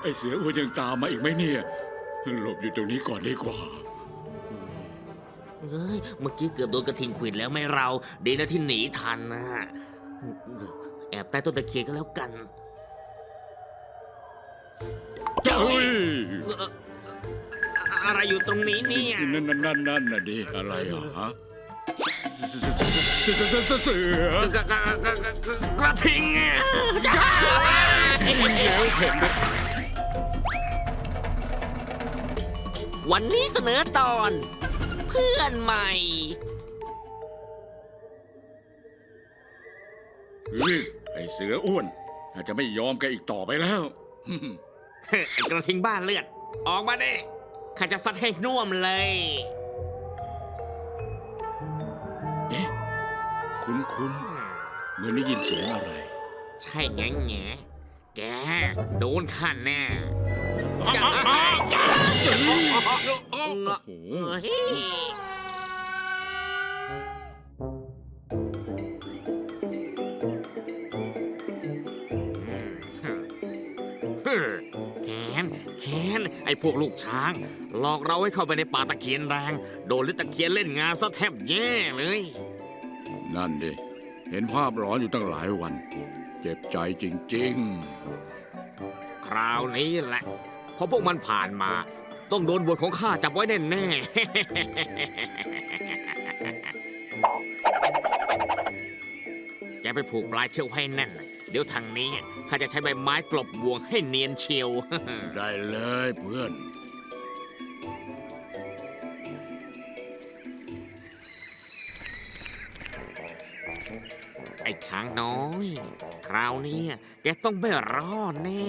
เฮ้ยไอเสืออ้วนยังตามมาอีกไหมเนี่ย หลบอยู่ตรงนี้ก่อนดีกว่า เอ้ย เมื่อกี้เกือบโดนกระทิงขวิดแล้วไม่เรา ดีนะที่หนีทันนะแอบใต้ต้นตะเคียนก็แล้วกันเฮ้ยอะไรอยู่ตรงนี้เนี่ย นั่นนั่นนั่นนั่นน่ะดิอะไรอะฮะเสือกระกระกระกระกระกระทิงอะแล้วเห็น วันนี้เสนอตอน เพื่อนใหม่เฮ้ยไอเสืออ้วนถ้าจะไม่ยอมแกอีกต่อไปแล้ว ไอ้กระทิงบ้านเลือด ออกมาดิข้าจะซัดให้น่วมเลย เอ๊ะ คุ้นคุ้นเหมือนได้ยินเสียงอะไร ใช่แง่แง่แกโดนข้าแน่จ้าจ้า โอ้โหแคนแคนไอ้พวกลูกช้าง หลอกเราให้เข้าไปในป่าตะเคียนแรงโดนลิตะเคียนเล่นงานซะแทบแย่เลย นั่นดิ เห็นภาพร้อนอยู่ตั้งหลายวัน เจ็บใจจริง ๆ คราวนี้แหละพอพวกมันผ่านมา ต้องโดนบทของข้าจับไว้แน่แน่ๆแกไปผูกปลายเชือกให้แน่น เดี๋ยวทางนี้ข้าจะใช้ใบไม้กลบบ่วงให้เนียนเชียวๆได้เลยเพื่อน ไอ้ช้างน้อย คราวนี้แกต้องไม่รอดแน่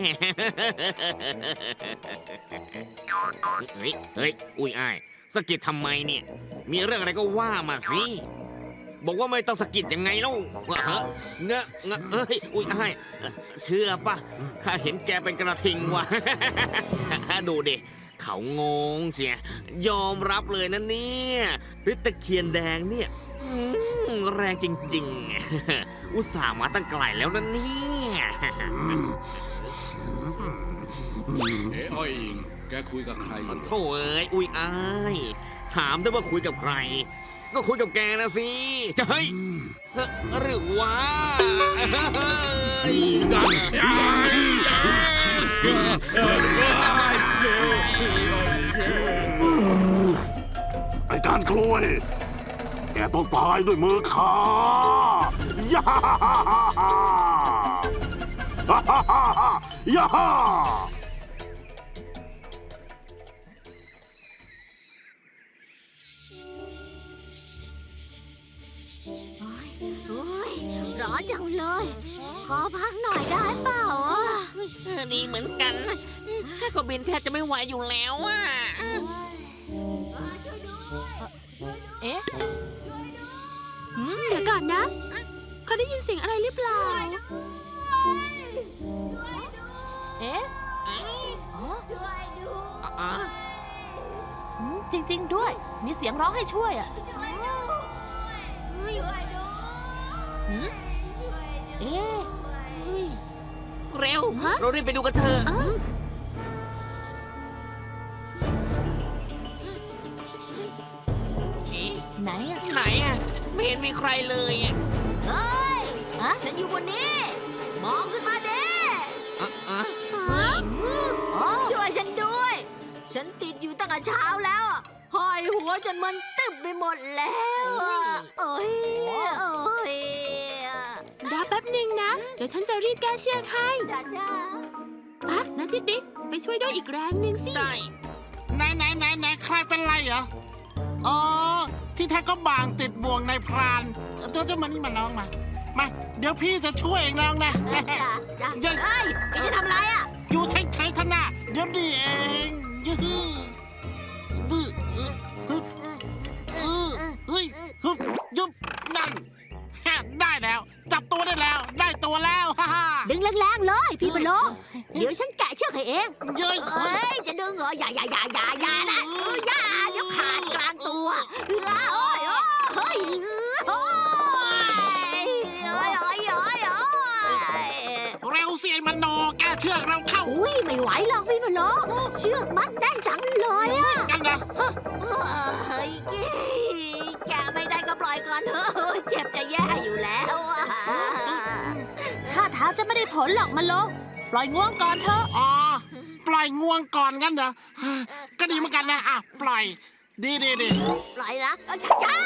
เฮ้ย เฮ้ย อุ้ยอ้ายสะกิดทำไมเนี่ย มีเรื่องอะไรก็ว่ามาสิ บอกว่าไม่ต้องสะกิดยังไงเล่าฮะเงอะเงอะเอ้ย อุ้ยอ้ายเชื่อปะข้าเห็นแกเป็นกระทิงว่ะ ดูดิ เขางงเสีย ยอมรับเลยนะเนี่ยฤทธิ์ตะเคียนแดงเนี่ยอืมแรงจริง ๆ อุตส่าห์มาตั้งไกลแล้วนะเนี่ยเอ้อ้อยอิง แกคุยกับใครอยู่โถ่เอ้ย อุ้ยอาย ถามได้ว่าคุยกับใคร ก็คุยกับแกนะสิ จะเฮ้ยเฮ้อหรือว่าเฮ้ย ไอการกล้วย แกต้องตายด้วยมือข้าย่าฮ่าฮ่าฮ่าฮ่าฮ่าฮ่าฮ่าย่าฮ่าโอ้ยโอ้ยร้อนจังเลย ขอพักหน่อยได้เปล่าอะ ดีเหมือนกันข้าก็บินแทบจะไม่ไหวอยู่แล้วอะช่วยด้วยช่วยด้วยเอ๊ะช่วยด้วยหืมเดี๋ยวก่อนนะเขาได้ยินเสียงอะไรหรือเปล่าช่วยด้วยเอ๊ะอ๋อช่วยด้วยอ๋อหืมจริง ๆ ด้วย มีเสียงร้องให้ช่วยอะ เร็ว ฮะ เรารีบไปดูกันเถอะอ้าวเอ๊ะไหนอะไหนอะไม่เห็นมีใครเลยอะเฮ้ยอะฉันอยู่บนนี้ มองขึ้นมาเด้อะอะอ๋อช่วยฉันด้วย ฉันติดอยู่ตั้งแต่เช้าแล้วอะห้อยหัวจนมันตึบไปหมดแล้วอะเอ้ยเอ้ยรอแป๊บห นึ่งนะ เดี๋ยวฉันจะรีบแก้เชือกให้จ้าจ้าอะนะจิ๊กดิ๊กไปช่วยด้วยอีกแรงหนึ่งสิ ได้ไหนไหนไหนไหนใครเป็นไรเหรอ อ๋อ ที่แท้ก็บางติดบ่วงในพรานเธอจะมานี่มาน้องมา มา เดี๋ยวพี่จะช่วยเองน้องนะ จ้าจ้ายังเอ้ยแกจะท ตัวแล้วดึงแรงๆเลย พี่บอลโลเดี๋ยวฉันแกะเชือกให้เอง เย้อ้ย จะดึงเหรออย่าอย่าอย่าอย่าอย่านะเอย่าเดี๋ยวขาดกลางตัวเโอ้ยโอ้ยโอ้ยโอ้ยโอ้ยเร็วเสียมันโนแกะเชือกเราเข้าอุ้ยไม่ไหวหรอกพี่บอลโลเชือกมัดแน่นจังเลยอะกันนะเฮ้ยแกไม่ได้ก็ปล่อยก่อนเถอะ ท่าทางจะไม่ได้ผลหรอกมาโลปล่อยง่วงก่อนเถอะ อ๋อ ปล่อยงวงก่อนกันเหรอ ก็ดีเหมือนกันนะ อะ ปล่อย ดีดีดี ปล่อยนะจ้าจ้า